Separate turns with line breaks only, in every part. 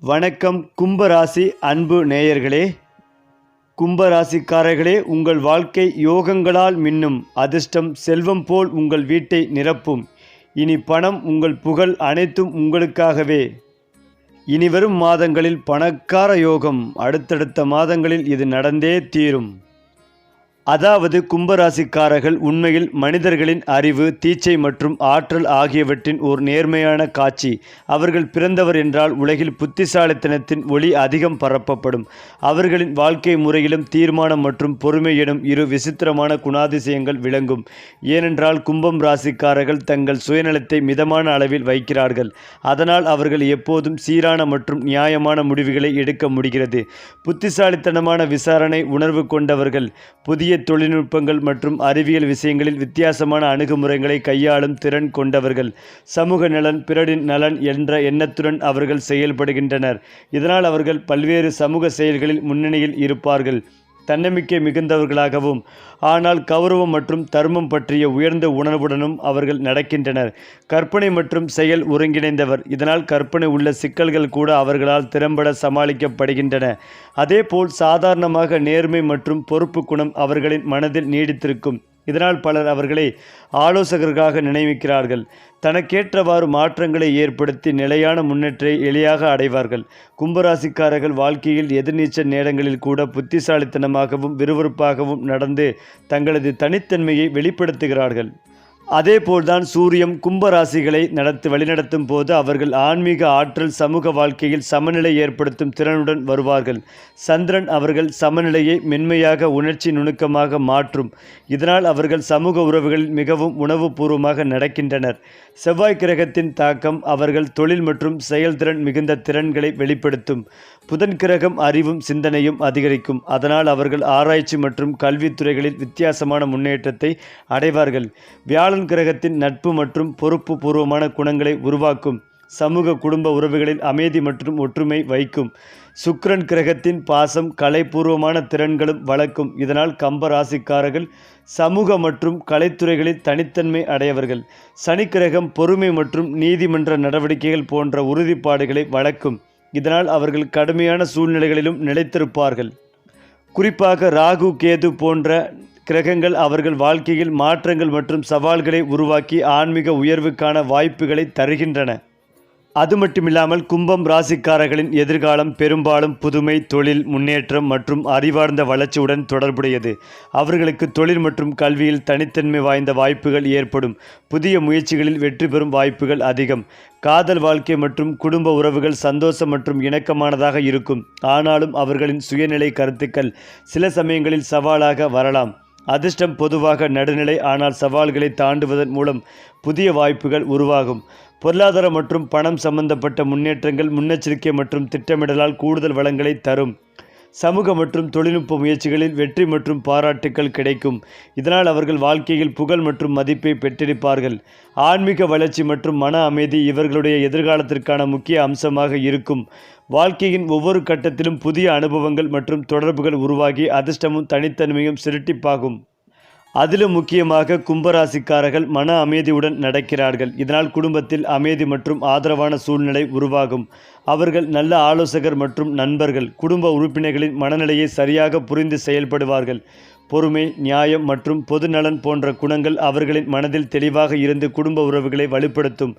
வணக்கம் கும்பராசி அன்பு நேயர்களே. கும்பராசிக்காரர்களே உங்கள் வாழ்க்கை யோகங்களால் மின்னும். அதிர்ஷ்டம் செல்வம் போல் உங்கள் வீட்டை நிரப்பும். இனி பணம் உங்கள் புகழ் அனைத்தும் உங்களுக்காகவே. இனிவரும் மாதங்களில் பணக்கார யோகம். அடுத்தடுத்த மாதங்களில் இது நடந்தே தீரும். அதாவது கும்பராசிக்காரர்கள் உண்மையில் மனிதர்களின் அறிவு தீச்சை மற்றும் ஆற்றல் ஆகியவற்றின் ஒரு நேர்மையான காட்சி. அவர்கள் பிறந்தவர் என்றால் உலகில் புத்திசாலித்தனத்தின் ஒளி அதிகம் பரப்பப்படும். அவர்களின் வாழ்க்கை முறையிலும் தீர்மானம் மற்றும் பொறுமை எனும் இரு விசித்திரமான குணாதிசயங்கள் விளங்கும். ஏனென்றால் கும்பம் ராசிக்காரர்கள் தங்கள் சுயநலத்தை மிதமான அளவில் வைக்கிறார்கள். அதனால் அவர்கள் எப்போதும் சீரான மற்றும் நியாயமான முடிவுகளை எடுக்க முடிகிறது. புத்திசாலித்தனமான விசாரணை உணர்வு கொண்டவர்கள் புதிய தொழில்நுட்பங்கள் மற்றும் அறிவியல் விஷயங்களில் வித்தியாசமான அணுகுமுறைகளை கையாளும் திறன் கொண்டவர்கள். சமூக நலன் பிறரின் நலன் என்ற எண்ணத்துடன் அவர்கள் செயல்படுகின்றனர். இதனால் அவர்கள் பல்வேறு சமூக செயல்களில் முன்னணியில் இருப்பார்கள். தன்னம்பிக்கை மிகுந்தவர்களாகவும் ஆனால் கௌரவம் மற்றும் தர்மம் பற்றிய உயர்ந்த உணர்வுடனும் அவர்கள் நடக்கின்றனர். கற்பனை மற்றும் செயல் ஒருங்கிணைந்தவர். இதனால் கற்பனை உள்ள சிக்கல்கள் கூட அவர்களால் திறம்பட சமாளிக்கப்படுகின்றன. அதேபோல் சாதாரணமாக நேர்மை மற்றும் பொறுப்பு குணம் அவர்களின் மனதில் நீடித்திருக்கும். இதனால் பலர் அவர்களை ஆலோசகர்களாக நினைவிக்கிறார்கள். தனக்கேற்றவாறு மாற்றங்களை ஏற்படுத்தி நிலையான முன்னேற்றை எளியாக அடைவார்கள். கும்பராசிக்காரர்கள் வாழ்க்கையில் எதிர்நீச்சல் நேரங்களில் கூட புத்திசாலித்தனமாகவும் விறுவிறுப்பாகவும் நடந்து தங்களது தனித்தன்மையை வெளிப்படுத்துகிறார்கள். அதேபோல்தான் சூரியம் கும்பராசிகளை நடத்து வழிநடத்தும் போது அவர்கள் ஆன்மீக ஆற்றல் சமூக வாழ்க்கையில் சமநிலை ஏற்படுத்தும் திறனுடன் வருவார்கள். சந்திரன் அவர்கள் சமநிலையை மென்மையாக உணர்ச்சி நுணுக்கமாக மாற்றும். இதனால் அவர்கள் சமூக உறவுகளில் மிகவும் உணவுபூர்வமாக நடக்கின்றனர். செவ்வாய் கிரகத்தின் தாக்கம் அவர்கள் தொழில் மற்றும் செயல்திறன் மிகுந்த திறன்களை வெளிப்படுத்தும். புதன் கிரகம் அறிவும் சிந்தனையும் அதிகரிக்கும். அதனால் அவர்கள் ஆராய்ச்சி மற்றும் கல்வித்துறைகளில் வித்தியாசமான முன்னேற்றத்தை அடைவார்கள். வியாழன் கிரகத்தின் நட்பு மற்றும் பொறுப்பு பூர்வமான குணங்களை உருவாக்கும். சமூக குடும்ப உறவுகளில் அமைதி மற்றும் ஒற்றுமை வைக்கும். சுக்ரன் கிரகத்தின் பாசம் கலைப்பூர்வமான திறன்களும் வளர்க்கும். இதனால் கம்ப ராசிக்காரர்கள் சமூக மற்றும் கலைத்துறைகளில் தனித்தன்மை அடையவர்கள். சனி கிரகம் பொறுமை மற்றும் நீதிமன்ற நடவடிக்கைகள் போன்ற உறுதிப்பாடுகளை வளர்க்கும். இதனால் அவர்கள் கடுமையான சூழ்நிலைகளிலும் நிலைத்திருப்பார்கள். குறிப்பாக ராகு கேது போன்ற கிரகங்கள் அவர்கள் வாழ்க்கையில் மாற்றங்கள் மற்றும் சவால்களை உருவாக்கி ஆன்மீக உயர்வுக்கான வாய்ப்புகளை தருகின்றன. அது மட்டுமில்லாமல் கும்பம் ராசிக்காரர்களின் எதிர்காலம் பெரும்பாலும் புதுமை தொழில் முன்னேற்றம் மற்றும் அறிவார்ந்த வளர்ச்சியுடன் தொடர்புடையது. அவர்களுக்கு தொழில் மற்றும் கல்வியில் தனித்தன்மை வாய்ந்த வாய்ப்புகள் ஏற்படும். புதிய முயற்சிகளில் வெற்றி பெறும் வாய்ப்புகள் அதிகம். காதல் வாழ்க்கை மற்றும் குடும்ப உறவுகள் சந்தோஷம் மற்றும் இணக்கமானதாக இருக்கும். ஆனாலும் அவர்களின் சுயநிலை கருத்துக்கள் சில சமயங்களில் சவாலாக வரலாம். அதிர்ஷ்டம் பொதுவாக நடுநிலை ஆனால் சவால்களை தாண்டுவதன் மூலம் புதிய வாய்ப்புகள் உருவாகும். பொருளாதாரம் மற்றும் பணம் சம்பந்தப்பட்ட முன்னேற்றங்கள் முன்னெச்சரிக்கை மற்றும் திட்டமிடலால் கூடுதல் வளங்களை தரும். சமூக மற்றும் தொழில்நுட்ப முயற்சிகளில் வெற்றி மற்றும் பாராட்டுக்கள் கிடைக்கும். இதனால் அவர்கள் வாழ்க்கையில் புகழ் மற்றும் மதிப்பை பெற்றிருப்பார்கள். ஆன்மீக வளர்ச்சி மற்றும் மன அமைதி இவர்களுடைய எதிர்காலத்திற்கான முக்கிய அம்சமாக இருக்கும். வாழ்க்கையின் ஒவ்வொரு கட்டத்திலும் புதிய அனுபவங்கள் மற்றும் தொடர்புகள் உருவாகி அதிர்ஷ்டமும் தனித்தன்மையும் சிரட்டிப்பாகும். அதிலும் முக்கியமாக கும்பராசிக்காரர்கள் மன அமைதியுடன் நடக்கிறார்கள். இதனால் குடும்பத்தில் அமைதி மற்றும் ஆதரவான சூழ்நிலை உருவாகும். அவர்கள் நல்ல ஆலோசகர் மற்றும் நண்பர்கள். குடும்ப உறுப்பினர்களின் மனநிலையை சரியாக புரிந்து செயல்படுவார்கள். பொறுமை நியாயம் மற்றும் பொதுநலன் போன்ற குணங்கள் அவர்களின் மனதில் தெளிவாக இருந்து குடும்ப உறவுகளை வலுப்படுத்தும்.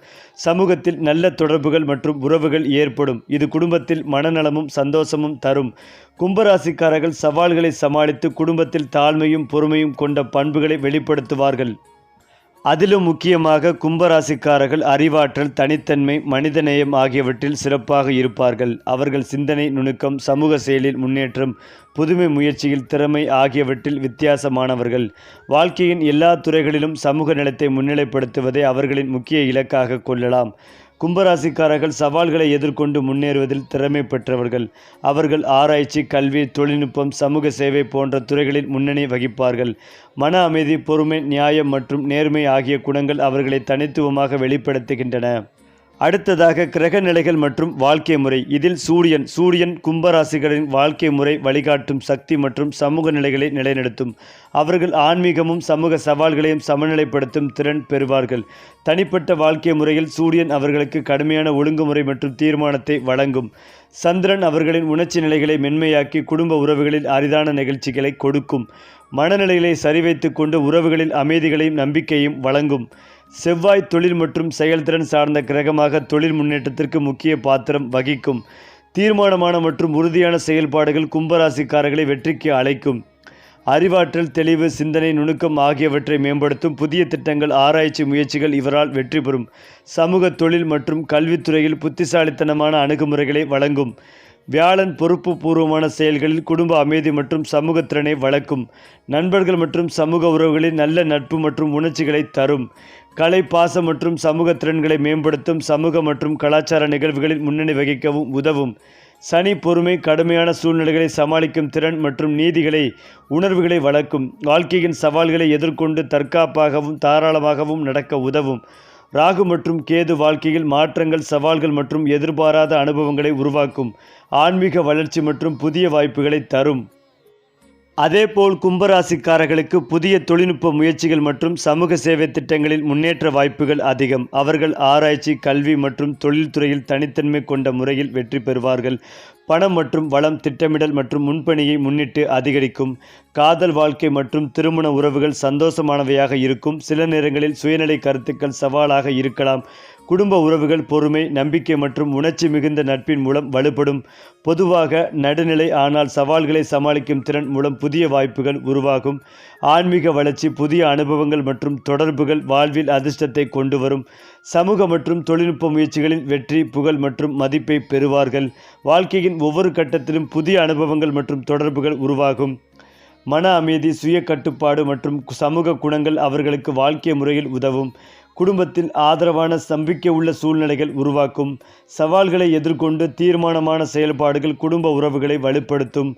சமூகத்தில் நல்ல தொடர்புகள் மற்றும் உறவுகள் ஏற்படும். இது குடும்பத்தில் மனநலமும் சந்தோஷமும் தரும். கும்பராசிக்காரர்கள் சவால்களை சமாளித்து குடும்பத்தில் தாழ்மையும் பொறுமையும் கொண்ட பண்புகளை வெளிப்படுத்துவார்கள். அதிலும் முக்கியமாக கும்பராசிக்காரர்கள் அறிவாற்றல் தனித்தன்மை மனிதநேயம் ஆகியவற்றில் சிறப்பாக இருப்பார்கள். அவர்கள் சிந்தனை நுணுக்கம் சமூக செயலில் முன்னேற்றம் புதுமை முயற்சியில் திறமை ஆகியவற்றில் வித்தியாசமானவர்கள். வாழ்க்கையின் எல்லா துறைகளிலும் சமூக நலத்தை முன்னிலைப்படுத்துவதை அவர்களின் முக்கிய இலக்காக கொள்ளலாம். கும்பராசிக்காரர்கள் சவால்களை எதிர்கொண்டு முன்னேறுவதில் திறமை பெற்றவர்கள். அவர்கள் ஆராய்ச்சி கல்வி தொழில்நுட்பம் சமூக சேவை போன்ற துறைகளில் முன்னணி வகிப்பார்கள். மன அமைதி பொறுமை நியாயம் மற்றும் நேர்மை ஆகிய குணங்கள் அவர்களை தனித்துவமாக வெளிப்படுத்துகின்றன. அடுத்ததாக கிரக நிலைகள் மற்றும் வாழ்க்கை முறை. இதில் சூரியன் சூரியன் கும்பராசிகளின் வாழ்க்கை முறை வழிகாட்டும் சக்தி மற்றும் சமூக நிலைகளை நிலைநிறுத்தும். அவர்கள் ஆன்மீகமும் சமூக சவால்களையும் சமநிலைப்படுத்தும் திறன் பெறுவார்கள். தனிப்பட்ட வாழ்க்கை முறையில் சூரியன் அவர்களுக்கு கடுமையான ஒழுங்குமுறை மற்றும் தீர்மானத்தை வழங்கும். சந்திரன் அவர்களின் உணர்ச்சி நிலைகளை மென்மையாக்கி குடும்ப உறவுகளில் அரிதான நிகழ்ச்சிகளை கொடுக்கும். மனநிலைகளை சரிவைத்து கொண்டு உறவுகளில் அமைதிகளையும் நம்பிக்கையும் வழங்கும். செவ்வாய் தொழில் மற்றும் செயல்திறன் சார்ந்த கிரகமாக தொழில் முன்னேற்றத்திற்கு முக்கிய பாத்திரம் வகிக்கும். தீர்மானமான மற்றும் உறுதியான செயல்பாடுகள் கும்பராசிக்காரர்களை வெற்றிக்கு அழைக்கும். அறிவாற்றல் தெளிவு சிந்தனை நுணுக்கம் ஆகியவற்றை மேம்படுத்தும் புதிய திட்டங்கள் ஆராய்ச்சி முயற்சிகள் இவரால் வெற்றி பெறும். சமூக தொழில் மற்றும் கல்வித்துறையில் புத்திசாலித்தனமான அணுகுமுறைகளை வழங்கும். வியாழன் பொறுப்பு பூர்வமான செயல்களில் குடும்ப அமைதி மற்றும் சமூக திறனை வளர்க்கும். நண்பர்கள் மற்றும் சமூக உறவுகளில் நல்ல நட்பு மற்றும் உணர்ச்சிகளை தரும். கலை பாசம் மற்றும் சமூக திறன்களை மேம்படுத்தும் சமூக மற்றும் கலாச்சார நிகழ்வுகளில் முன்னணி வகிக்கவும் உதவும். சனி பொறுமை கடுமையான சூழ்நிலைகளை சமாளிக்கும் திறன் மற்றும் நீதிகளை உணர்வுகளை வளர்க்கும். வாழ்க்கையின் சவால்களை எதிர்கொண்டு தற்காப்பாகவும் தாராளமாகவும் நடக்க உதவும். ராகு மற்றும் கேது வாழ்க்கையில் மாற்றங்கள் சவால்கள் மற்றும் எதிர்பாராத அனுபவங்களை உருவாக்கும். ஆன்மீக வளர்ச்சி மற்றும் புதிய வாய்ப்புகளை தரும். அதேபோல் கும்பராசிக்காரர்களுக்கு புதிய தொழில்நுட்ப முயற்சிகள் மற்றும் சமூக சேவை திட்டங்களில் முன்னேற்ற வாய்ப்புகள் அதிகம். அவர்கள் ஆராய்ச்சி கல்வி மற்றும் தொழில்துறையில் தனித்தன்மை கொண்ட முறையில் வெற்றி பெறுவார்கள். பணம் மற்றும் வளம் திட்டமிடல் மற்றும் முன்பணியை முன்னிட்டு அதிகரிக்கும். காதல் வாழ்க்கை மற்றும் திருமண உறவுகள் சந்தோஷமானவையாக இருக்கும். சில நேரங்களில் சுயநிலை கருத்துக்கள் சவாலாக இருக்கலாம். குடும்ப உறவுகள் பொறுமை நம்பிக்கை மற்றும் உணர்ச்சி மிகுந்த நட்பின் மூலம் வலுப்படும். பொதுவாக நடுநிலை ஆனால் சவால்களை சமாளிக்கும் திறன் மூலம் புதிய வாய்ப்புகள் உருவாகும். ஆன்மீக வளர்ச்சி புதிய அனுபவங்கள் மற்றும் தொடர்புகள் வாழ்வில் அதிர்ஷ்டத்தை கொண்டு வரும் சமூக மற்றும் தொழில்நுட்ப முயற்சிகளில் வெற்றி புகழ் மற்றும் மதிப்பை பெறுவார்கள். வாழ்க்கையின் ஒவ்வொரு கட்டத்திலும் புதிய அனுபவங்கள் மற்றும் தொடர்புகள் உருவாகும். மன அமைதி சுய கட்டுப்பாடு மற்றும் சமூக குணங்கள் அவர்களுக்கு வாழ்க்கை முறையில் உதவும். குடும்பத்தில் ஆதரவான சம்பிக்க உள்ள சூழ்நிலைகள் உருவாக்கும். சவால்களை எதிர்கொண்டு தீர்மானமான செயல்பாடுகள் குடும்ப உறவுகளை வலுப்படுத்தும்.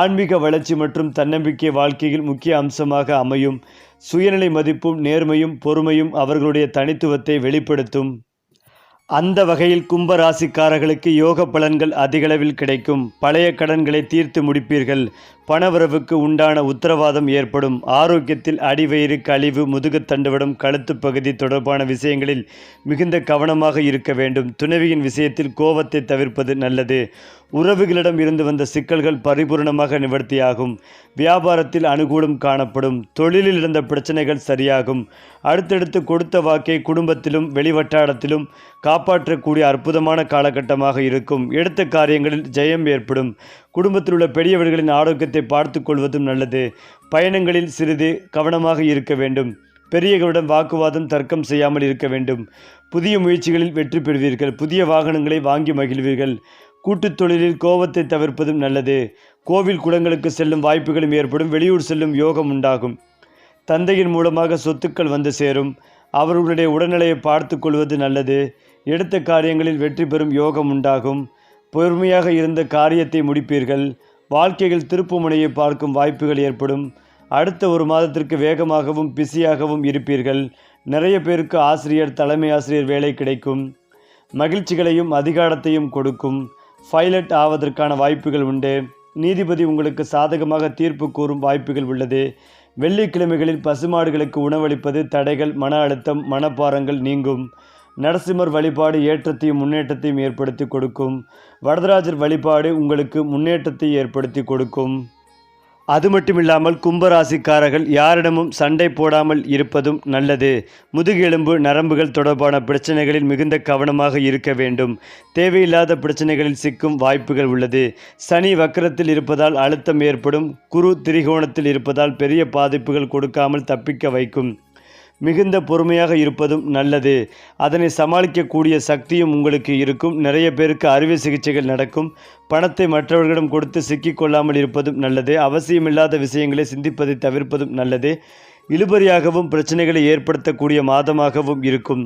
ஆன்மீக வளர்ச்சி மற்றும் தன்னம்பிக்கை வாழ்க்கையில் முக்கிய அம்சமாக அமையும். சுயநிலை மதிப்பும் நேர்மையும் பொறுமையும் அவர்களுடைய தனித்துவத்தை வெளிப்படுத்தும். அந்த வகையில் கும்ப ராசிக்காரர்களுக்கு யோக பலன்கள் அதிகளவில் கிடைக்கும். பழைய கடன்களை தீர்த்து முடிப்பீர்கள். பணவரவுக்கு உண்டான உத்தரவாதம் ஏற்படும். ஆரோக்கியத்தில் அடிவயிறு கழிவு முதுகு தண்டுவடம் கழுத்து பகுதி தொடர்பான விஷயங்களில் மிகுந்த கவனமாக இருக்க வேண்டும். துணைவியின் விஷயத்தில் கோபத்தை தவிர்ப்பது நல்லது. உறவுகளிடம் இருந்து வந்த சிக்கல்கள் பரிபூர்ணமாக நிவர்த்தியாகும். வியாபாரத்தில் அனுகூலம் காணப்படும். தொழிலில் இருந்த பிரச்சனைகள் சரியாகும். அடுத்தடுத்து கொடுத்த வாக்கை குடும்பத்திலும் வெளிவட்டாரத்திலும் காப்பாற்றக்கூடிய அற்புதமான காலகட்டமாக இருக்கும். எடுத்த காரியங்களில் ஜெயம் ஏற்படும். குடும்பத்தில் உள்ள பெரியவர்களின் ஆரோக்கியத்தை பார்த்து கொள்வதும் நல்லது. பயணங்களில் சிறிது கவனமாக இருக்க வேண்டும். பெரியவர்களிடம் வாக்குவாதம் தர்க்கம் செய்யாமல் இருக்க வேண்டும். புதிய முயற்சிகளில் வெற்றி பெறுவீர்கள். புதிய வாகனங்களை வாங்கி மகிழ்வீர்கள். கூட்டுத் தொழிலில் கோபத்தை தவிர்ப்பதும் நல்லது. கோவில் குளங்களுக்கு செல்லும் வாய்ப்புகளும் ஏற்படும். வெளியூர் செல்லும் யோகம் உண்டாகும். தந்தையின் மூலமாக சொத்துக்கள் வந்து சேரும். அவர்களுடைய உடல்நிலையை பார்த்து கொள்வது நல்லது. எடுத்த காரியங்களில் வெற்றி பெறும் யோகம் உண்டாகும். பொறுமையாக இருந்த காரியத்தை முடிப்பீர்கள். வாழ்க்கையில் திருப்புமுனையை பார்க்கும் வாய்ப்புகள் ஏற்படும். அடுத்த ஒரு மாதத்திற்கு வேகமாகவும் பிஸியாகவும் இருப்பீர்கள். நிறைய பேருக்கு ஆசிரியர் தலைமை ஆசிரியர் வேலை கிடைக்கும். மகிழ்ச்சிகளையும் அதிகாரத்தையும் கொடுக்கும். பைலட் ஆவதற்கான வாய்ப்புகள் உண்டு. நீதிபதி உங்களுக்கு சாதகமாக தீர்ப்பு கூறும் வாய்ப்புகள் உள்ளது. வெள்ளிக்கிழமைகளில் பசுமாடுகளுக்கு உணவளிப்பது தடைகள் மன அழுத்தம் மனப்பாரங்கள் நீங்கும். நரசிம்மர் வழிபாடு ஏற்றத்தையும் முன்னேற்றத்தையும் ஏற்படுத்தி கொடுக்கும். வரதராஜர் வழிபாடு உங்களுக்கு முன்னேற்றத்தை ஏற்படுத்தி கொடுக்கும். அது மட்டுமில்லாமல் கும்பராசிக்காரர்கள் யாரிடமும் சண்டை போடாமல் இருப்பதும் நல்லது. முதுகெலும்பு நரம்புகள் தொடர்பான பிரச்சனைகளில் மிகுந்த கவனமாக இருக்க வேண்டும். தேவையில்லாத பிரச்சனைகளில் சிக்கும் வாய்ப்புகள் உள்ளது. சனி வக்கரத்தில் இருப்பதால் அழுத்தம் ஏற்படும். குரு திரிகோணத்தில் இருப்பதால் பெரிய பாதிப்புகள் கொடுக்காமல் தப்பிக்க வைக்கும். மிகுந்த பொறுமையாக இருப்பதும் நல்லது. அதனை சமாளிக்கக்கூடிய சக்தியும் உங்களுக்கு இருக்கும். நிறைய பேருக்கு அறுவை சிகிச்சைகள் நடக்கும். பணத்தை மற்றவர்களிடம் கொடுத்து சிக்கிக்கொள்ளாமல் இருப்பதும் நல்லது. அவசியமில்லாத விஷயங்களை சிந்திப்பதை தவிர்ப்பதும் நல்லது. இழுபறியாகவும் பிரச்சனைகளை ஏற்படுத்தக்கூடிய மாதமாகவும் இருக்கும்.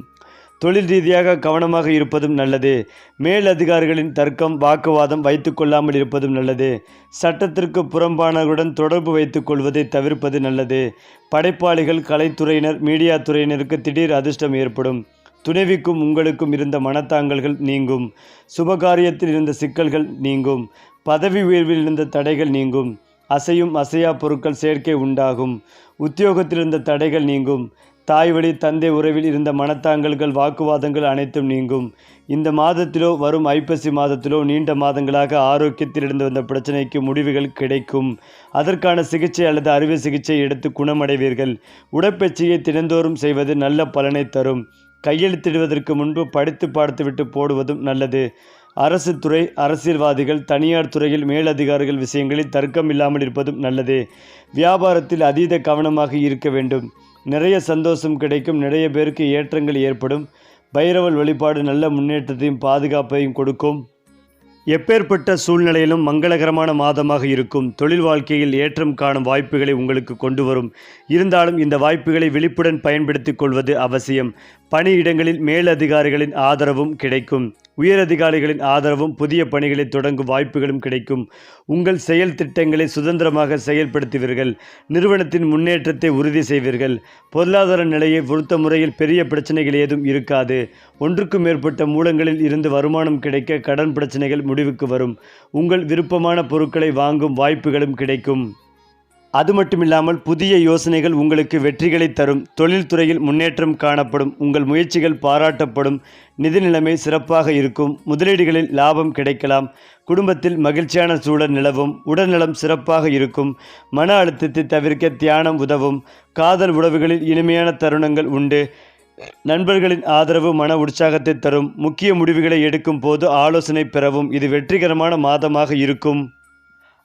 தொழில் ரீதியாக கவனமாக இருப்பதும் நல்லது. மேல் அதிகாரிகளின் தர்க்கம் வாக்குவாதம் வைத்துக்கொள்ளாமல் இருப்பதும் நல்லது. சட்டத்திற்கு புறம்பானவருடன் தொடர்பு வைத்துக் கொள்வதை தவிர்ப்பது நல்லது. படைப்பாளிகள் கலைத்துறையினர் மீடியா துறையினருக்கு திடீர் அதிர்ஷ்டம் ஏற்படும். துணைவிக்கும் உங்களுக்கும் இருந்த மனத்தாங்கல்கள் நீங்கும். சுபகாரியத்தில் இருந்த சிக்கல்கள் நீங்கும். பதவி உயர்வில் இருந்த தடைகள் நீங்கும். அசையும் அசையா பொருட்கள் சேர்க்கை உண்டாகும். உத்தியோகத்திலிருந்த தடைகள் நீங்கும். தாய் வழி தந்தை உறவில் இருந்த மனத்தாங்கல்கள் வாக்குவாதங்கள் அனைத்தும் நீங்கும். இந்த மாதத்திலோ வரும் ஐப்பசி மாதத்திலோ நீண்ட மாதங்களாக ஆரோக்கியத்தில் இருந்து வந்த பிரச்சனைக்கு முடிவுகள் கிடைக்கும். அதற்கான சிகிச்சை அல்லது அறுவை சிகிச்சை எடுத்து குணமடைவீர்கள். உடற்பயிற்சியை தினந்தோறும் செய்வது நல்ல பலனை தரும். கையெழுத்திடுவதற்கு முன்பு படித்து பார்த்துவிட்டு போடுவதும் நல்லது. அரசு துறை அரசியல்வாதிகள் தனியார் துறையில் மேலதிகாரிகள் விஷயங்களில் தர்க்கம் இல்லாமல் இருப்பதும் நல்லது. வியாபாரத்தில் அதீத கவனமாக இருக்க வேண்டும். நிறைய சந்தோஷம் கிடைக்கும். நிறைய பேருக்கு ஏற்றங்கள் ஏற்படும். பைரவல் வழிபாடு நல்ல முன்னேற்றத்தையும் பாதுகாப்பையும் கொடுக்கும். எப்பேற்பட்ட சூழ்நிலையிலும் மங்களகரமான மாதமாக இருக்கும். தொழில் வாழ்க்கையில் ஏற்றம் காணும் வாய்ப்புகளை உங்களுக்கு கொண்டு வரும். இருந்தாலும் இந்த வாய்ப்புகளை விழிப்புடன் பயன்படுத்திக் கொள்வது அவசியம். பணியிடங்களில் மேலதிகாரிகளின் ஆதரவும் கிடைக்கும். உயரதிகாரிகளின் ஆதரவும் புதிய பணிகளை தொடங்கும் வாய்ப்புகளும் கிடைக்கும். உங்கள் செயல் திட்டங்களை சுதந்திரமாக செயல்படுத்துவீர்கள். நிறுவனத்தின் முன்னேற்றத்தை உறுதி செய்வீர்கள். பொருளாதார நிலையை பொறுத்த முறையில் பெரிய பிரச்சனைகள் ஏதும் இருக்காது. ஒன்றுக்கும் மேற்பட்ட மூலங்களில் இருந்து வருமானம் கிடைக்க கடன் பிரச்சனைகள் முடிவுக்கு வரும். உங்கள் விருப்பமான பொருட்களை வாங்கும் வாய்ப்புகளும் கிடைக்கும். அது மட்டுமில்லாமல் புதிய யோசனைகள் உங்களுக்கு வெற்றிகளை தரும். தொழில்துறையில் முன்னேற்றம் காணப்படும். உங்கள் முயற்சிகள் பாராட்டப்படும். நிதி நிலைமை சிறப்பாக இருக்கும். முதலீடுகளில் லாபம் கிடைக்கலாம். குடும்பத்தில் மகிழ்ச்சியான சூழல் நிலவும். உடல்நலம் சிறப்பாக இருக்கும். மன அழுத்தத்தை தவிர்க்க தியானம் உதவும். காதல் உறவுகளில் இனிமையான தருணங்கள் உண்டு. நண்பர்களின் ஆதரவு மன உற்சாகத்தை தரும். முக்கிய முடிவுகளை எடுக்கும் போது ஆலோசனை பெறவும். இது வெற்றிகரமான மாதமாக இருக்கும்.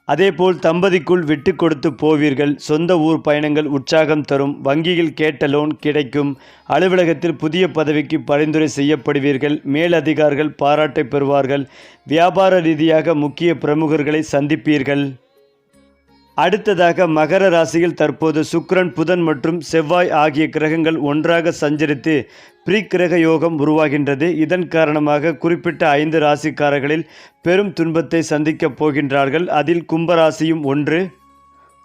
அதேபோல் தம்பதிக்குள் விட்டு கொடுத்து போவீர்கள். சொந்த ஊர் பயணங்கள் உற்சாகம் தரும். வங்கியில் கேட்ட லோன் கிடைக்கும். அலுவலகத்தில் புதிய பதவிக்கு பரிந்துரை செய்யப்படுவீர்கள். மேலதிகாரிகள் பாராட்டை பெறுவார்கள். வியாபார ரீதியாக முக்கிய பிரமுகர்களை சந்திப்பீர்கள். அடுத்ததாக மகர ராசியில் தற்போது சுக்ரன் புதன் மற்றும் செவ்வாய் ஆகிய கிரகங்கள் ஒன்றாக சஞ்சரித்து கிரக யோகம் உருவாகின்றது. இதன் காரணமாக குறிப்பிட்ட ஐந்து ராசிக்காரர்களில் பெரும் துன்பத்தை சந்திக்கப் போகின்றார்கள். அதில் கும்பராசியும் ஒன்று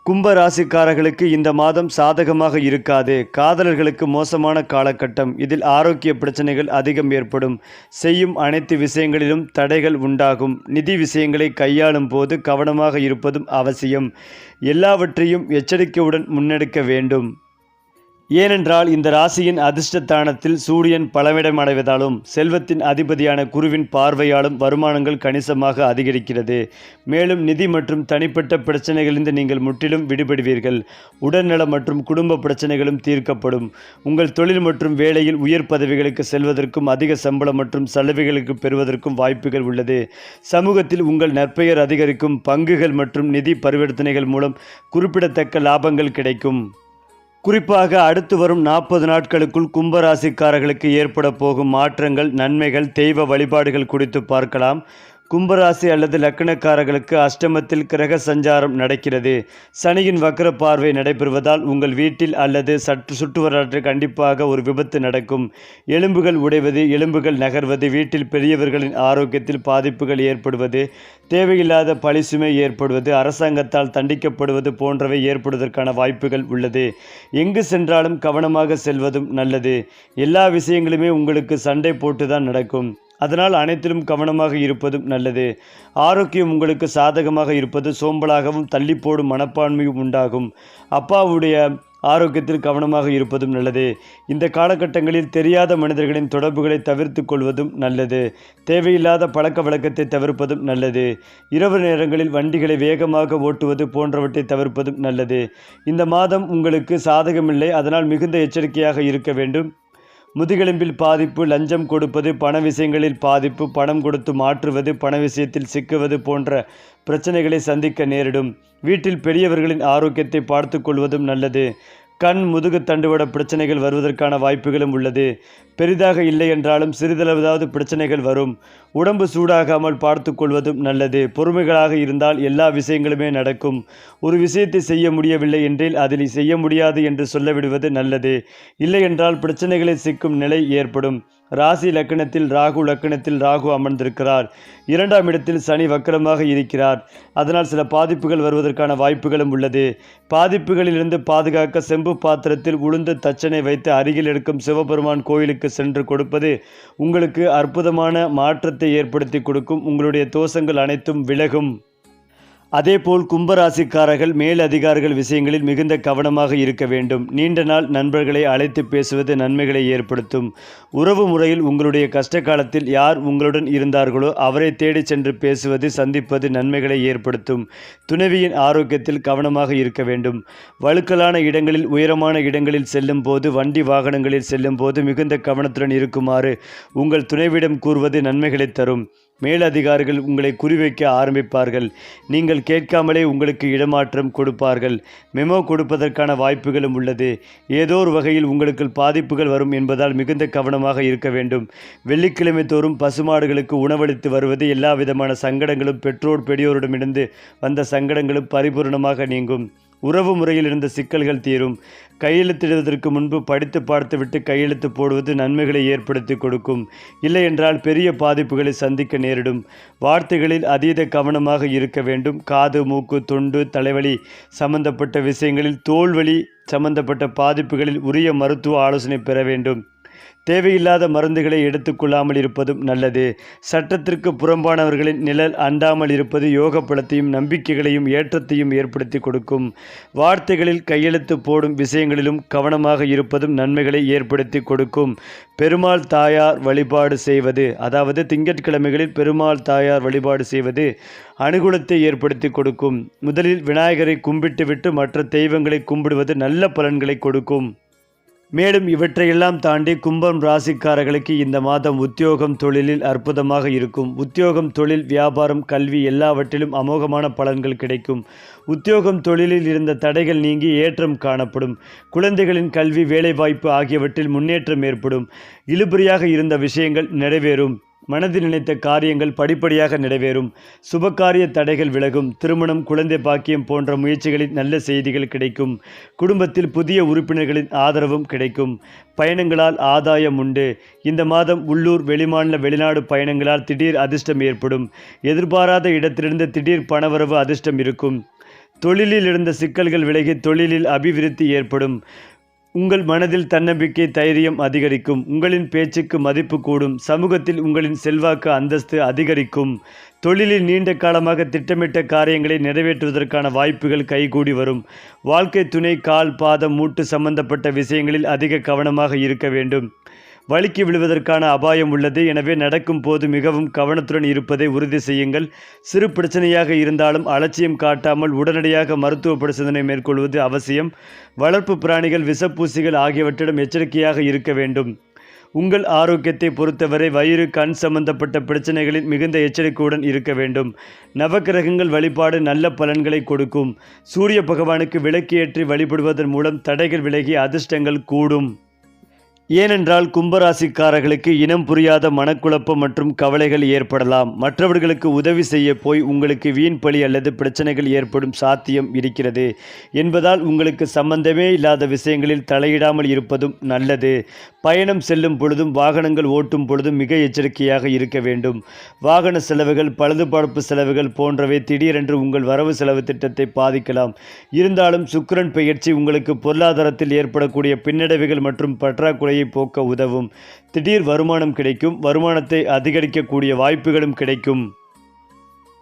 கும்ப ராசிக்காரர்களுக்கு இந்த மாதம் சாதகமாக இருக்காது. காதலர்களுக்கு மோசமான காலகட்டம். இதில் ஆரோக்கிய பிரச்சனைகள் அதிகம் ஏற்படும். செய்யும் அனைத்து விஷயங்களிலும் தடைகள் உண்டாகும். நிதி விஷயங்களை கையாளும் போது கவனமாக இருப்பதும் அவசியம். எல்லாவற்றையும் எச்சரிக்கையுடன் முன்னெடுக்க வேண்டும். ஏனென்றால் இந்த ராசியின் அதிர்ஷ்டத்தானத்தில் சூரியன் பலவிடம் அடைவதாலும் செல்வத்தின் அதிபதியான குருவின் பார்வையாலும் வருமானங்கள் கணிசமாக அதிகரிக்கிறது. மேலும் நிதி மற்றும் தனிப்பட்ட பிரச்சனைகளிலிருந்து நீங்கள் முற்றிலும் விடுபடுவீர்கள். உடல்நலம் மற்றும் குடும்ப பிரச்சனைகளும் தீர்க்கப்படும். உங்கள் தொழில் மற்றும் வேலையில் உயர் பதவிகளுக்கு செல்வதற்கும் அதிக சம்பளம் மற்றும் சலுகைகளுக்கு பெறுவதற்கும் வாய்ப்புகள் உள்ளது. சமூகத்தில் உங்கள் நற்பெயர் அதிகரிக்கும் பங்குகள் மற்றும் நிதி பரிவர்த்தனைகள் மூலம் குறிப்பிடத்தக்க லாபங்கள் கிடைக்கும். குறிப்பாக அடுத்து வரும் நாற்பது நாட்களுக்குள் கும்பராசிக்காரர்களுக்கு ஏற்பட போகும் மாற்றங்கள் நன்மைகள் தெய்வ வழிபாடுகள் குறித்து பார்க்கலாம். கும்பராசி அல்லது லக்கணக்காரர்களுக்கு அஷ்டமத்தில் கிரக சஞ்சாரம் நடக்கிறது. சனியின் வக்கர பார்வை நடைபெறுவதால் உங்கள் வீட்டில் அல்லது சற்று சுற்றுவரற்று கண்டிப்பாக ஒரு விபத்து நடக்கும். எலும்புகள் உடைவது எலும்புகள் நகர்வது வீட்டில் பெரியவர்களின் ஆரோக்கியத்தில் பாதிப்புகள் ஏற்படுவது தேவையில்லாத பழிசுமை ஏற்படுவது அரசாங்கத்தால் தண்டிக்கப்படுவது போன்றவை ஏற்படுவதற்கான வாய்ப்புகள் உள்ளது. எங்கு சென்றாலும் கவனமாக செல்வதும் நல்லது. எல்லா விஷயங்களுமே உங்களுக்கு சண்டை போட்டுதான் நடக்கும். அதனால் அனைத்திலும் கவனமாக இருப்பதும் நல்லது. ஆரோக்கியம் உங்களுக்கு சாதகமாக இருப்பது சோம்பலாகவும் தள்ளி போடும் மனப்பான்மையும் உண்டாகும். அப்பாவுடைய ஆரோக்கியத்தில் கவனமாக இருப்பதும் நல்லது. இந்த காலகட்டங்களில் தெரியாத மனிதர்களின் தொடர்புகளை தவிர்த்து கொள்வதும் நல்லது. தேவையில்லாத பழக்க வழக்கத்தை தவிர்ப்பதும் நல்லது. இரவு நேரங்களில் வண்டிகளை வேகமாக ஓட்டுவது போன்றவற்றை தவிர்ப்பதும் நல்லது. இந்த மாதம் உங்களுக்கு சாதகமில்லை. அதனால் மிகுந்த எச்சரிக்கையாக இருக்க வேண்டும். முதுகெலும்பில் பாதிப்பு லஞ்சம் கொடுப்பது பண விஷயங்களில் பாதிப்பு பணம் கொடுத்து மாற்றுவது பண விஷயத்தில் சிக்குவது போன்ற பிரச்சனைகளை சந்திக்க நேரிடும். வீட்டில் பெரியவர்களின் ஆரோக்கியத்தை பார்த்து கொள்வதும் நல்லது. கண் முதுகு தண்டுவட பிரச்சனைகள் வருவதற்கான வாய்ப்புகளும் உள்ளது. பெரிதாக இல்லை என்றாலும் சிறிதளவுதாவது பிரச்சனைகள் வரும். உடம்பு சூடாகாமல் பார்த்து கொள்வதும் நல்லது. பொறுமைகளாக இருந்தால் எல்லா விஷயங்களுமே நடக்கும். ஒரு விஷயத்தை செய்ய முடியவில்லை என்றில் அதில் செய்ய முடியாது என்று சொல்லவிடுவது நல்லது. இல்லை என்றால் பிரச்சனைகளை சிக்கும் நிலை ஏற்படும். ராசி லக்கணத்தில் ராகு லக்கணத்தில் ராகு அமர்ந்திருக்கிறார். இரண்டாம் இடத்தில் சனி வக்கரமாக இருக்கிறார். அதனால் சில பாதிப்புகள் வருவதற்கான வாய்ப்புகளும் உள்ளது. பாதிப்புகளிலிருந்து பாதுகாக்க செம்பு பாத்திரத்தில் உளுந்து தச்சனை வைத்து அருகில் இருக்கும் சிவபெருமான் கோயிலுக்கு சென்று கொடுப்பது உங்களுக்கு அற்புதமான மாற்றத்தை ஏற்படுத்தி கொடுக்கும். உங்களுடைய தோஷங்கள் அனைத்தும் விலகும். அதேபோல் கும்பராசிக்காரர்கள் மேல் அதிகாரிகள் விஷயங்களில் மிகுந்த கவனமாக இருக்க வேண்டும். நீண்ட நாள் நண்பர்களை அழைத்து பேசுவது நன்மைகளை ஏற்படுத்தும். உறவு முறையில் உங்களுடைய கஷ்ட காலத்தில் யார் உங்களுடன் இருந்தார்களோ அவரை தேடிச் சென்று பேசுவது சந்திப்பது நன்மைகளை ஏற்படுத்தும். துணைவியின் ஆரோக்கியத்தில் கவனமாக இருக்க வேண்டும். வழுக்கலான இடங்களில் உயரமான இடங்களில் செல்லும் போது வண்டி வாகனங்களில் செல்லும் போது மிகுந்த கவனத்துடன் இருக்குமாறு உங்கள் துணைவிடம் கூறுவது நன்மைகளை தரும். மேலதிகாரிகள் உங்களை குறிவைக்க ஆரம்பிப்பார்கள். நீங்கள் கேட்காமலே உங்களுக்கு இடமாற்றம் கொடுப்பார்கள். மெமோ கொடுப்பதற்கான வாய்ப்புகளும் உள்ளது. ஏதோ ஒரு வகையில் உங்களுக்கு பாதிப்புகள் வரும் என்பதால் மிகுந்த கவனமாக இருக்க வேண்டும். வெள்ளிக்கிழமை தோறும் பசுமாடுகளுக்கு உணவளித்து வருவது எல்லா விதமான சங்கடங்களும் பெற்றோர் பெரியோரிடமிருந்து வந்த சங்கடங்களும் பரிபூர்ணமாக நீங்கும். உறவு முறையில் இருந்த சிக்கல்கள் தீரும். கையெழுத்திடுவதற்கு முன்பு படித்து பார்த்துவிட்டு கையெழுத்து போடுவது நன்மைகளை ஏற்படுத்தி கொடுக்கும். இல்லை என்றால் பெரிய பாதிப்புகளை சந்திக்க நேரிடும். வார்த்தைகளில் அதீத கவனமாக இருக்க வேண்டும். காது மூக்கு தொண்டு தலைவலி சம்பந்தப்பட்ட விஷயங்களில் தோல்வலி சம்பந்தப்பட்ட பாதிப்புகளில் உரிய மருத்துவ ஆலோசனை பெற வேண்டும். தேவையில்லாத மருந்துகளை எடுத்துக்கொள்ளாமல் இருப்பதும் நல்லது. சட்டத்திற்கு புறம்பானவர்களின் நிழல் அண்டாமல் இருப்பது யோக பலத்தையும் நம்பிக்கைகளையும் ஏற்றத்தையும் ஏற்படுத்தி கொடுக்கும். வார்த்தைகளில் கையெழுத்து போடும் விஷயங்களிலும் கவனமாக இருப்பதும் நன்மைகளை ஏற்படுத்தி கொடுக்கும். பெருமாள் தாயார் வழிபாடு செய்வது அதாவது திங்கட்கிழமைகளில் பெருமாள் தாயார் வழிபாடு செய்வது அனுகூலத்தை ஏற்படுத்தி கொடுக்கும். முதலில் விநாயகரை கும்பிட்டுவிட்டு மற்ற தெய்வங்களை கும்பிடுவது நல்ல பலன்களை கொடுக்கும். மேலும் இவற்றையெல்லாம் தாண்டி கும்பம் ராசிக்காரர்களுக்கு இந்த மாதம் உத்தியோகம் தொழிலில் அற்புதமாக இருக்கும். உத்தியோகம் தொழில் வியாபாரம் கல்வி எல்லாவற்றிலும் அமோகமான பலன்கள் கிடைக்கும். உத்தியோகம் தொழிலில் இருந்த தடைகள் நீங்கி ஏற்றம் காணப்படும். குழந்தைகளின் கல்வி வேலைவாய்ப்பு ஆகியவற்றில் முன்னேற்றம் ஏற்படும். இழுபறியாக இருந்த விஷயங்கள் நிறைவேறும். மனதில் நினைத்த காரியங்கள் படிப்படியாக நிறைவேறும். சுபகாரிய தடைகள் விலகும். திருமணம் குழந்தை பாக்கியம் போன்ற முயற்சிகளில் நல்ல செய்திகள் கிடைக்கும். குடும்பத்தில் புதிய உறுப்பினர்களின் ஆதரவும் கிடைக்கும். பயணங்களால் ஆதாயம் உண்டு. இந்த மாதம் உள்ளூர் வெளிமாநில வெளிநாடு பயணங்களால் திடீர் அதிர்ஷ்டம் ஏற்படும். எதிர்பாராத இடத்திலிருந்து திடீர் பணவரவு அதிர்ஷ்டம் இருக்கும். தொழிலில் இருந்த சிக்கல்கள் விலகி தொழிலில் அபிவிருத்தி ஏற்படும். உங்கள் மனதில் தன்னம்பிக்கை தைரியம் அதிகரிக்கும். உங்களின் பேச்சுக்கு மதிப்பு கூடும். சமூகத்தில் உங்களின் செல்வாக்கு அந்தஸ்து அதிகரிக்கும். தொழிலில் நீண்ட காலமாக திட்டமிட்ட காரியங்களை நிறைவேற்றுவதற்கான வாய்ப்புகள் கைகூடி வரும். வாழ்க்கை துணை கால் பாதம் மூட்டு சம்பந்தப்பட்ட விஷயங்களில் அதிக கவனமாக இருக்க வேண்டும். வழுக்கி விழுவதற்கான அபாயம் உள்ளது. எனவே நடக்கும் போது மிகவும் கவனத்துடன் இருப்பதை உறுதி செய்யுங்கள். சிறு பிரச்சனையாக இருந்தாலும் அலட்சியம் காட்டாமல் உடனடியாக மருத்துவ பரிசோதனை மேற்கொள்வது அவசியம். வளர்ப்பு பிராணிகள் விஷப்பூசிகள் ஆகியவற்றிடம் எச்சரிக்கையாக இருக்க வேண்டும். உங்கள் ஆரோக்கியத்தை பொறுத்தவரை வயிறு கண் சம்பந்தப்பட்ட பிரச்சனைகளில் மிகுந்த எச்சரிக்கையுடன் இருக்க வேண்டும். நவக்கிரகங்கள் வழிபாடு நல்ல பலன்களை கொடுக்கும். சூரிய பகவானுக்கு விளக்கேற்றி வழிபடுவதன் மூலம் தடைகள் விலகி அதிர்ஷ்டங்கள் கூடும். ஏனென்றால் கும்பராசிக்காரர்களுக்கு இனம் புரியாத மனக்குழப்பம் மற்றும் கவலைகள் ஏற்படலாம். மற்றவர்களுக்கு உதவி செய்ய போய் உங்களுக்கு வீண் பழி அல்லது பிரச்சனைகள் ஏற்படும் சாத்தியம் இருக்கிறது. என்பதால் உங்களுக்கு சம்பந்தமே இல்லாத விஷயங்களில் தலையிடாமல் இருப்பதும் நல்லது. பயணம் செல்லும் பொழுதும் வாகனங்கள் ஓட்டும் பொழுதும் மிக எச்சரிக்கையாக இருக்க வேண்டும். வாகன செலவுகள் பழுதுபார்ப்பு செலவுகள் போன்றவை திடீரென்று உங்கள் வரவு செலவு திட்டத்தை பாதிக்கலாம். இருந்தாலும் சுக்கரன் பெயர்ச்சி உங்களுக்கு பொருளாதாரத்தில் ஏற்படக்கூடிய பின்னடைவுகள் மற்றும் பற்றாக்குறை பற்றாக்குறையை போக்க உதவும். திடீர் வருமானம் கிடைக்கும். வருமானத்தை அதிகரிக்கக்கூடிய வாய்ப்புகளும் கிடைக்கும்.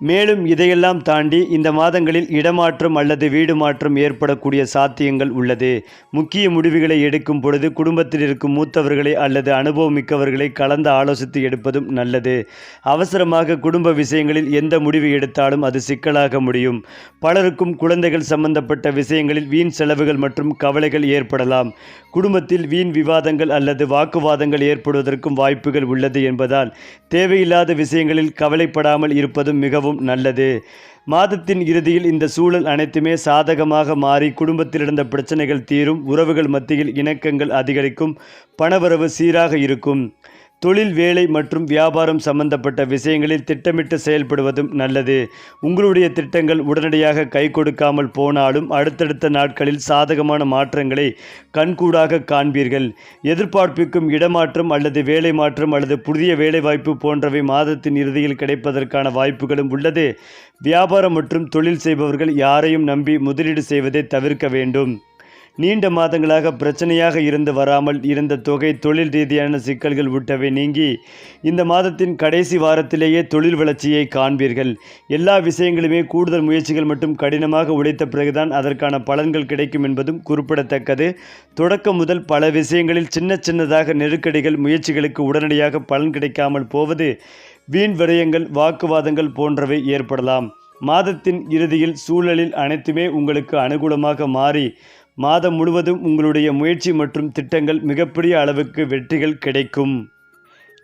மேலும் இதையெல்லாம் தாண்டி இந்த மாதங்களில் இடமாற்றம் அல்லது வீடு மாற்றம் ஏற்படக்கூடிய சாத்தியங்கள் உள்ளது. முக்கிய முடிவுகளை எடுக்கும் பொழுது குடும்பத்தில் இருக்கும் மூத்தவர்களை அல்லது அனுபவமிக்கவர்களை கலந்து ஆலோசித்து எடுப்பதும் நல்லது. அவசரமாக குடும்ப விஷயங்களில் எந்த முடிவு எடுத்தாலும் அது சிக்கலாக முடியும். பலருக்கும் குழந்தைகள் சம்பந்தப்பட்ட விஷயங்களில் வீண் செலவுகள் மற்றும் கவலைகள் ஏற்படலாம். குடும்பத்தில் வீண் விவாதங்கள் அல்லது வாக்குவாதங்கள் ஏற்படுவதற்கும் வாய்ப்புகள் உள்ளது என்பதால் தேவையில்லாத விஷயங்களில் கவலைப்படாமல் இருப்பதும் மிகவும் நல்லது. மாதத்தின் இறுதியில் இந்த சூழல் அனைத்துமே சாதகமாக மாறி குடும்பத்தில் இருந்த பிரச்சனைகள் தீரும். உறவுகள் மத்தியில் இணக்கங்கள் அதிகரிக்கும். பணவரவு சீராக இருக்கும். தொழில் வேலை மற்றும் வியாபாரம் சம்பந்தப்பட்ட விஷயங்களில் திட்டமிட்டு செயல்படுவதும் நல்லது. உங்களுடைய திட்டங்கள் உடனடியாக கை கொடுக்காமல் போனாலும் அடுத்தடுத்த நாட்களில் சாதகமான மாற்றங்களை கண்கூடாக காண்பீர்கள். எதிர்பார்ப்பிக்கும் இடமாற்றம் அல்லது வேலை மாற்றம் அல்லது புதிய வேலைவாய்ப்பு போன்றவை மாதத்தின் இறுதியில் கிடைப்பதற்கான வாய்ப்புகளும் உள்ளது. வியாபாரம் மற்றும் தொழில் செய்பவர்கள் யாரையும் நம்பி முதலீடு செய்வதை தவிர்க்க வேண்டும். நீண்ட மாதங்களாக பிரச்சனையாக இருந்து வராமல் இருந்த தொகை தொழில் ரீதியான சிக்கல்கள் விட்டவை நீங்கி இந்த மாதத்தின் கடைசி வாரத்திலேயே தொழில் வளர்ச்சியை காண்பீர்கள். எல்லா விஷயங்களுமே கூடுதல் முயற்சிகள் மட்டும் கடினமாக உழைத்த பிறகுதான் அதற்கான பலன்கள் கிடைக்கும் என்பதும் குறிப்பிடத்தக்கது. தொடக்கம் முதல் பல விஷயங்களில் சின்ன சின்னதாக நெருக்கடிகள் முயற்சிகளுக்கு உடனடியாக பலன் கிடைக்காமல் போவது வீண் விரயங்கள் வாக்குவாதங்கள் போன்றவை ஏற்படலாம். மாதத்தின் இறுதியில் சூழலில் அனைத்துமே உங்களுக்கு அனுகூலமாக மாறி மாதம் முழுவதும் உங்களுடைய முயற்சி மற்றும் திட்டங்கள் மிகப்பெரிய அளவுக்கு வெற்றிகள் கிடைக்கும்.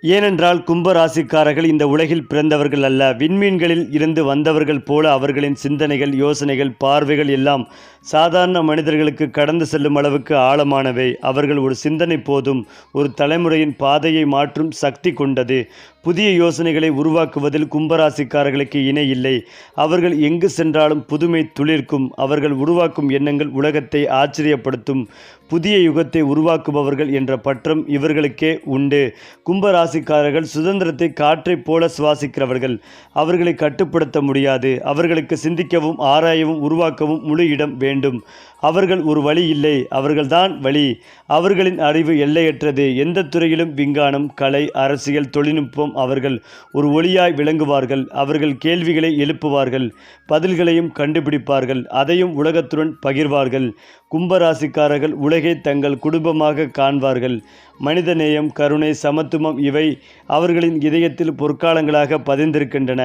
ஏனென்றால் கும்பராசிக்காரர்கள் இந்த உலகில் பிறந்தவர்கள் அல்ல. விண்மீன்களில் இருந்து வந்தவர்கள் போல அவர்களின் சிந்தனைகள் யோசனைகள் பார்வைகள் எல்லாம் சாதாரண மனிதர்களுக்கு கடந்து செல்லும் அளவுக்கு ஆழமானவை. அவர்கள் ஒரு சிந்தனை போதும் ஒரு தலைமுறையின் பாதையை மாற்றும் சக்தி கொண்டது. புதிய யோசனைகளை உருவாக்குவதில் கும்பராசிக்காரர்களுக்கு இணை இல்லை. அவர்கள் எங்கு சென்றாலும் புதுமை துளிர்க்கும் அவர்கள் உருவாக்கும் எண்ணங்கள் உலகத்தை ஆச்சரியப்படுத்தும் புதிய யுகத்தை உருவாக்குபவர்கள் என்ற பற்றம் இவர்களுக்கே உண்டு. கும்பராசிக்காரர்கள் சுதந்திரத்தை காற்றைப் போல சுவாசிக்கிறவர்கள். அவர்களை கட்டுப்படுத்த முடியாது. அவர்களுக்கு சிந்திக்கவும் ஆராயவும் உருவாக்கவும் முழு இடம் வேண்டும். அவர்கள் ஒரு வழி இல்லை அவர்கள்தான் வழி. அவர்களின் அறிவு எல்லையற்றது. எந்த துறையிலும் விஞ்ஞானம் கலை அரசியல் தொழில்நுட்பம் அவர்கள் ஒரு ஒளியாய் விளங்குவார்கள். அவர்கள் கேள்விகளை எழுப்புவார்கள் பதில்களையும் கண்டுபிடிப்பார்கள் அதையும் உலகத்துடன் பகிர்வார்கள். கும்பராசிக்காரர்கள் உலகை தங்கள் குடும்பமாக காண்பார்கள். மனிதநேயம் கருணை சமத்துவம் இவை அவர்களின் இதயத்தில் பொற்காலங்களாக பதிந்திருக்கின்றன.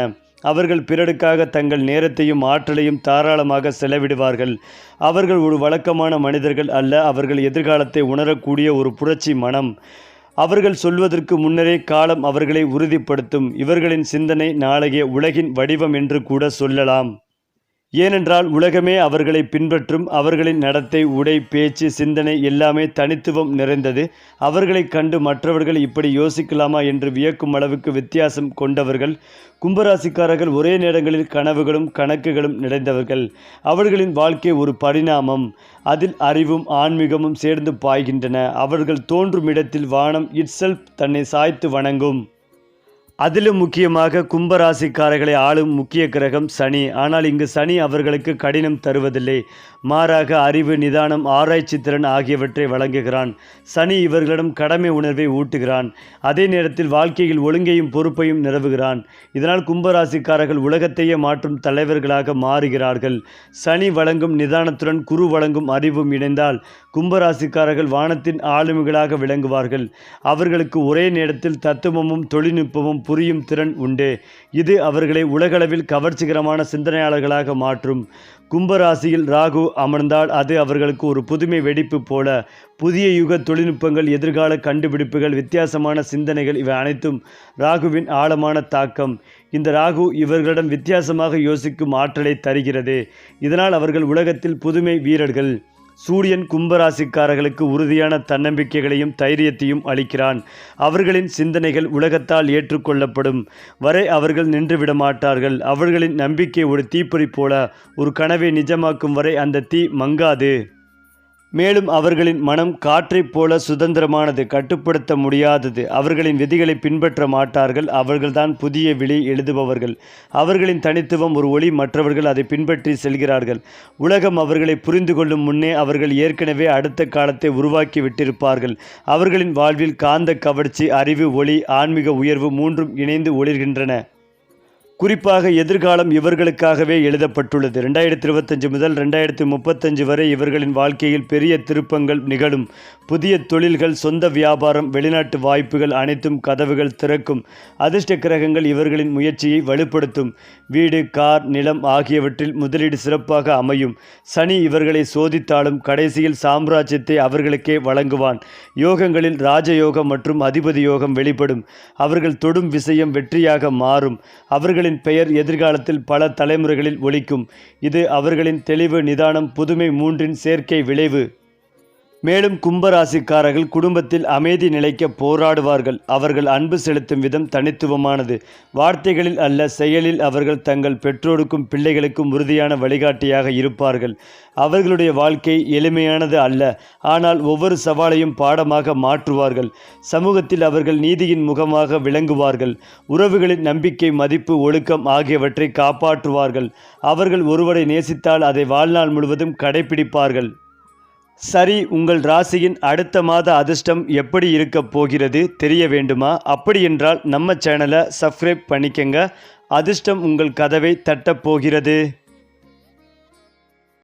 அவர்கள் பிறருக்காக தங்கள் நேரத்தையும் ஆற்றலையும் தாராளமாக செலவிடுவார்கள். அவர்கள் ஒரு வழக்கமான மனிதர்கள் அல்ல அவர்கள் எதிர்காலத்தை உணரக்கூடிய ஒரு புரட்சி மனம். அவர்கள் சொல்வதற்கு முன்னரே காலம் அவர்களை உறுதிப்படுத்தும். இவர்களின் சிந்தனை நாளைய உலகின் வடிவம் என்று கூட சொல்லலாம். ஏனென்றால் உலகமே அவர்களை பின்பற்றும் அவர்களின் நடத்தை உடை பேச்சு சிந்தனை எல்லாமே தனித்துவம் நிறைந்தது. அவர்களை கண்டு மற்றவர்கள் இப்படி யோசிக்கலாமா என்று வியக்கும் அளவுக்கு வித்தியாசம் கொண்டவர்கள். கும்பராசிக்காரர்கள் ஒரே நேரங்களில் கனவுகளும் கணக்குகளும் நிறைந்தவர்கள். அவர்களின் வாழ்க்கை ஒரு பரிணாமம். அதில் அறிவும் ஆன்மீகமும் சேர்ந்து பாய்கின்றன. அவர்கள் தோன்றும் இடத்தில் வானம் இட்செல்ஃப் தன்னை சாய்த்து வணங்கும். அதிலும் முக்கியமாக கும்பராசிக்காரர்களை ஆளும் முக்கிய கிரகம் சனி. ஆனால் இங்கு சனி அவர்களுக்கு கடினம் தருவதில்லை. மாறாக அறிவு நிதானம் ஆராய்ச்சி திறன் ஆகியவற்றை வழங்குகிறான். சனி இவர்களிடம் கடமை உணர்வை ஊட்டுகிறான். அதே நேரத்தில் வாழ்க்கையில் ஒழுங்கையும் பொறுப்பையும் நிரவுகிறான் இதனால் கும்பராசிக்காரர்கள் உலகத்தையே மாற்றும் தலைவர்களாக மாறுகிறார்கள். சனி வழங்கும் நிதானத்துடன் குரு வழங்கும் அறிவும் இணைந்தால் கும்பராசிக்காரர்கள் வானத்தின் ஆளுமைகளாக விளங்குவார்கள். அவர்களுக்கு ஒரே நேரத்தில் தத்துவமும் தொழில்நுட்பமும் புரியும் திறன் உண்டு. இது அவர்களை உலகளவில் கவர்ச்சிகரமான சிந்தனையாளர்களாக மாற்றும். கும்பராசியில் ராகு அமர்ந்தால் அது அவர்களுக்கு ஒரு புதுமை வெடிப்பு போல. புதிய யுக தொழில்நுட்பங்கள் எதிர்கால கண்டுபிடிப்புகள் வித்தியாசமான சிந்தனைகள் இவை அனைத்தும் ராகுவின் ஆழமான தாக்கம். இந்த ராகு இவர்களிடம் வித்தியாசமாக யோசிக்கும் ஆற்றலை தருகிறது. இதனால் அவர்கள் உலகத்தில் புதுமை வீரர்கள். சூரியன் கும்பராசிக்காரர்களுக்கு உறுதியான தன்னம்பிக்கைகளையும் தைரியத்தையும் அளிக்கிறான். அவர்களின் சிந்தனைகள் உலகத்தால் ஏற்றுக்கொள்ளப்படும். வரை அவர்கள் நின்றுவிட மாட்டார்கள் அவர்களின் நம்பிக்கை ஒரு தீப்பொறி போல. ஒரு கனவை நிஜமாக்கும் வரை அந்த தீ மங்காது. மேலும் அவர்களின் மனம் காற்றைப் போல சுதந்திரமானது கட்டுப்படுத்த முடியாதது. அவர்களின் விதிகளை பின்பற்ற மாட்டார்கள். அவர்கள்தான் புதிய விழி எழுதுபவர்கள். அவர்களின் தனித்துவம் ஒரு ஒளி மற்றவர்கள் அதை பின்பற்றி செல்கிறார்கள். உலகம் அவர்களை புரிந்து கொள்ளும் முன்னே அவர்கள் ஏற்கனவே அடுத்த காலத்தை உருவாக்கி விட்டிருப்பார்கள். அவர்களின் வாழ்வில் காந்த கவர்ச்சி அறிவு ஒளி ஆன்மீக உயர்வு மூன்றும் இணைந்து ஒளிர்கின்றன. குறிப்பாக எதிர்காலம் இவர்களுக்காகவே எழுதப்பட்டுள்ளது. ரெண்டாயிரத்தி இருபத்தஞ்சு முதல் ரெண்டாயிரத்தி முப்பத்தஞ்சு வரை இவர்களின் வாழ்க்கையில் பெரிய திருப்பங்கள் நிகழும். புதிய தொழில்கள் சொந்த வியாபாரம் வெளிநாட்டு வாய்ப்புகள் அனைத்தும் கதவுகள் திறக்கும். அதிர்ஷ்ட கிரகங்கள் இவர்களின் முயற்சியை வலுப்படுத்தும். வீடு கார் நிலம் ஆகியவற்றில் முதலீடு சிறப்பாக அமையும். சனி இவர்களை சோதித்தாலும் கடைசியில் சாம்ராஜ்யத்தை அவர்களுக்கே வழங்குவான். யோகங்களில் ராஜயோகம் மற்றும் அதிபதி யோகம் வெளிப்படும். அவர்கள் தொடும் விஷயம் வெற்றியாக மாறும். அவர்கள் அவர்களின் பெயர் எதிர்காலத்தில் பல தலைமுறைகளில் ஒழிக்கும் இது அவர்களின் தெளிவு நிதானம் புதுமை மூன்றின் சேர்க்கை விளைவு. மேலும் கும்பராசிக்காரர்கள் குடும்பத்தில் அமைதி நிலைக்க போராடுவார்கள். அவர்கள் அன்பு செலுத்தும் விதம் தனித்துவமானது. வார்த்தைகளில் அல்ல செயலில் அவர்கள் தங்கள் பெற்றோருக்கும் பிள்ளைகளுக்கும் உறுதியான வழிகாட்டியாக இருப்பார்கள். அவர்களுடைய வாழ்க்கை எளிமையானது அல்ல ஆனால் ஒவ்வொரு சவாலையும் பாடமாக மாற்றுவார்கள். சமூகத்தில் அவர்கள் நீதியின் முகமாக விளங்குவார்கள். உறவுகளின் நம்பிக்கை மதிப்பு ஒழுக்கம் ஆகியவற்றை காப்பாற்றுவார்கள். அவர்கள் ஒருவரை நேசித்தால் அதை வாழ்நாள் முழுவதும் கடைபிடிப்பார்கள். சரி உங்கள் ராசியின் அடுத்த மாத அதிர்ஷ்டம் எப்படி இருக்கப் போகிறது தெரிய வேண்டுமா? அப்படி என்றால் நம்ம சேனலை சப்ஸ்கிரைப் பண்ணிக்கங்க. அதிர்ஷ்டம் உங்கள் கதவை தட்டப் போகிறது.